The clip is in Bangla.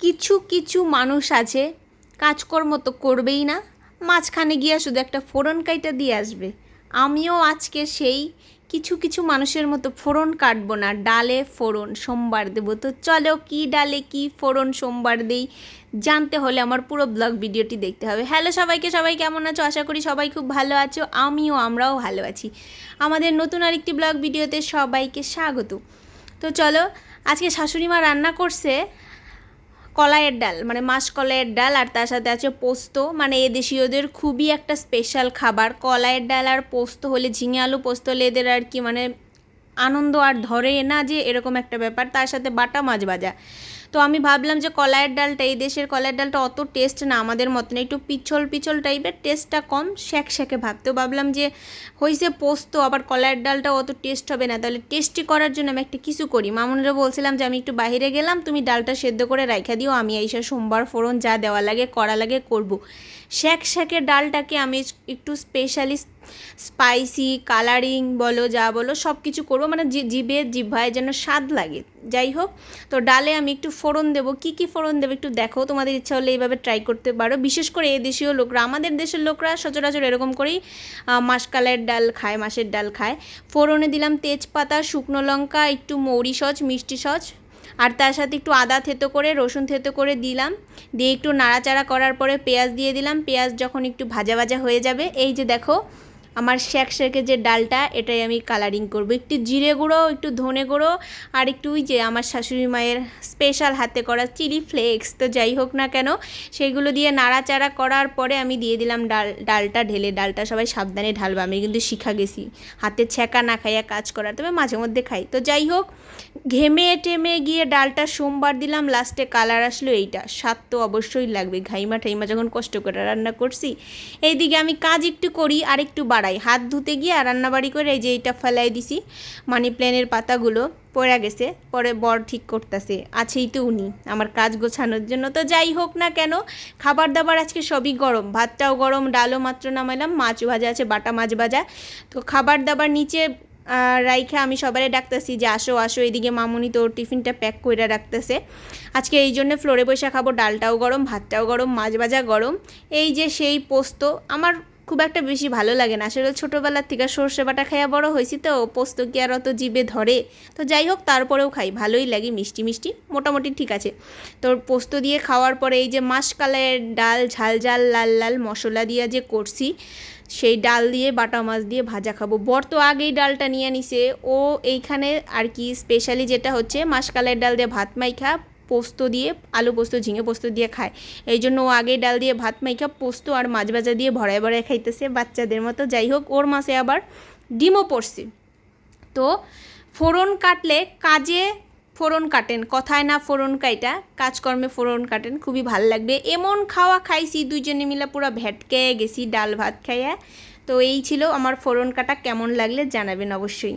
কিছু কিছু মানুষ আছে, কাজকর্ম তো করবেই না। মাঝখানে গিয়ে শুধু একটা ফোড়ন কাইটা দিয়ে আসবে। আমিও আজকে সেই কিছু কিছু মানুষের মতো ফোড়ন কাটবো না, ডালে ফোড়ন সোমবার দেবো। তো চলো কি ডালে কি ফোড়ন সোমবার দেই, জানতে হলে আমার পুরো ব্লগ ভিডিওটি দেখতে হবে। হ্যালো সবাইকে, সবাই কেমন আছো? আশা করি সবাই খুব ভালো আছো, আমিও আমরাও ভালো আছি। আমাদের নতুন আরেকটি ব্লগ ভিডিওতে সবাইকে স্বাগত। তো চলো, আজকে শাশুড়ি মা রান্না করছে কলাইয়ের ডাল মানে মাছ কলাইয়ের ডাল আর তার সাথে আছে পোস্ত। মানে এদেশীয়দের খুবই একটা স্পেশাল খাবার। কলাইয়ের ডাল আর পোস্ত হলে, ঝিঙে আলু পোস্ত হলে এদের আর কি মানে আনন্দ আর ধরে না যে এরকম একটা ব্যাপার। তার সাথে বাটা মাছ ভাজা। তো আমি ভাবলাম যে কলাইয়ের ডালটা, এই দেশের কলাইয়ের ডালটা অত টেস্ট না, আমাদের মতন একটু পিছল পিছল টাইপের টেস্টটা কম, শ্যাক শ্যাকে ভাব। তো ভাবলাম যে হয়েছে পোস্ত, আবার কলাইয়ের ডালটা অত টেস্ট হবে না। তাহলে টেস্টি করার জন্য আমি একটা কিছু করি। মামুনরা বলছিলাম যে, আমি একটু বাইরে গেলাম, তুমি ডালটা সেদ্ধ করে রাইখা দিও। আমি এইসব সোমবার ফোড়ন যা দেওয়া লাগে, করা লাগে করব। শ্যাক শ্যাকের ডালটাকে আমি একটু স্পেশালি স্পাইসি কালারিং বলো, যা বলো সব কিছু করব। মানে জিভে জিভায় যেন স্বাদ লাগে। যাই হোক, তো ডালে আমি একটু ফোড়ন দেবো। কি কি ফোড়ন দেবো একটু দেখো। তোমাদের ইচ্ছা হলে এইভাবে ট্রাই করতে পারো। বিশেষ করে এই দেশীয় লোকরা, আমাদের দেশের লোকরা সচরাচর এরকম করেই মাসকালের ডাল খায়, মাসের ডাল খায়। ফোড়নে দিলাম তেজপাতা, শুকনো লঙ্কা, একটু মৌরি সচ মিষ্টি সচ আর তার সাথে একটু আদা থেতো করে, রসুন থেতো করে দিলাম। দিয়ে একটু নাড়াচাড়া করার পরে পেঁয়াজ দিয়ে দিলাম। পেঁয়াজ যখন একটু ভাজা ভাজা হয়ে যাবে, এই যে দেখো আমার শ্যাক শ্যাকে যে ডালটা, এটাই আমি কালারিং করব। একটু জিরে গুঁড়ো, একটু ধনে গুঁড়ো, আর একটু ওই যে আমার শাশুড়ি মায়ের স্পেশাল হাতে করা চিলি ফ্লেক্স তো যাই হোক না কেন সেইগুলো দিয়ে নাড়াচাড়া করার পরে আমি দিয়ে দিলাম ডাল, ডালটা ঢেলে। ডালটা সবাই সাবধানে ঢালবে, আমি কিন্তু শিখা গেছি। হাতে ছ্যাঁকা না খাইয়া কাজ করার তবে মাঝে মধ্যে খাই। তো যাই হোক, ঘেমে টেমে গিয়ে ডালটা সোমবার দিলাম লাস্টে কালার আসলো এইটা। স্বাদ তো অবশ্যই লাগবে। ঘাইমা ঠাইমা যখন কষ্ট করে রান্না করছি, এইদিকে আমি কাজ একটু করি আর একটু বাড়াই হাত ধুতে গিয়ে আর রান্নাবাড়ি করে এই যে এইটা ফেলাই দিছি মানি প্ল্যানের পাতাগুলো পড়ে গেছে, পরে বর ঠিক করতেছে, আছেই তো উনি। আমার কাজ গোছানোর জন্য তো যাই হোক না কেন খাবার দাবার আজকে সবই গরম, ভাতটাও গরম, ডালও মাত্র নামাইলাম মাছ ভাজা আছে, বাটা মাছ ভাজা। তো খাবার দাবার নিচে রাইখা আমি সবাই ডাকতেছি যে আসো আসো, এদিকে মামুনি তোর টিফিনটা প্যাক করে রাখতেছে। আজকে এই জন্য ফ্লোরে বসে খাব, ডালটাও গরম, ভাতটাও গরম, মাছ ভাজা গরম। এই যে সেই পোস্ত, আমার খুব একটা বেশি ভালো লাগে না। আসলে ছোটোবেলার থেকে সর্ষে বাটা খাইয়া বড় হয়েছি তো, পোস্ত কি আর অত জিভে ধরে। তো যাই হোক, তারপরেও খাই, ভালোই লাগে, মিষ্টি মিষ্টি, মোটামুটি ঠিক আছে। তো পোস্ত দিয়ে খাওয়ার পরে এই যে মাসকালের ডাল, ঝাল ঝাল, লাল লাল মশলা দিয়ে যে করছি, সেই ডাল দিয়ে বাটা মাছ দিয়ে ভাজা খাব। বর তো আগেই ডালটা নিয়ে নিছে, ও এইখানে আর কি স্পেশালি যেটা হচ্ছে, মাসকালের ডাল দিয়ে ভাত মাইখা পোস্ত দিয়ে, আলু পোস্ত, ঝিঙে পোস্ত দিয়ে খায়। এই জন্য ও আগে ডাল দিয়ে ভাত মাইখা পোস্ত আর মাছ ভাজা দিয়ে ভরায় ভরায় খাইতেছে বাচ্চাদের মতো। যাই হোক, ওর মাসে আবার ডিমও পড়ছে। তো ফোড়ন কাটলে কাজে ফোড়ন কাটেন, কথায় না ফোড়ন কাইটা, কাজকর্মে ফোড়ন কাটেন, খুবই ভালো লাগবে। এমন খাওয়া খাইছি, দুইজনে মিলে পুরো ভেটকে গেছি, ডাল ভাত খাইয়া। তো এই ছিল আমার ফোড়ন কাটা, কেমন লাগলে জানাবেন অবশ্যই।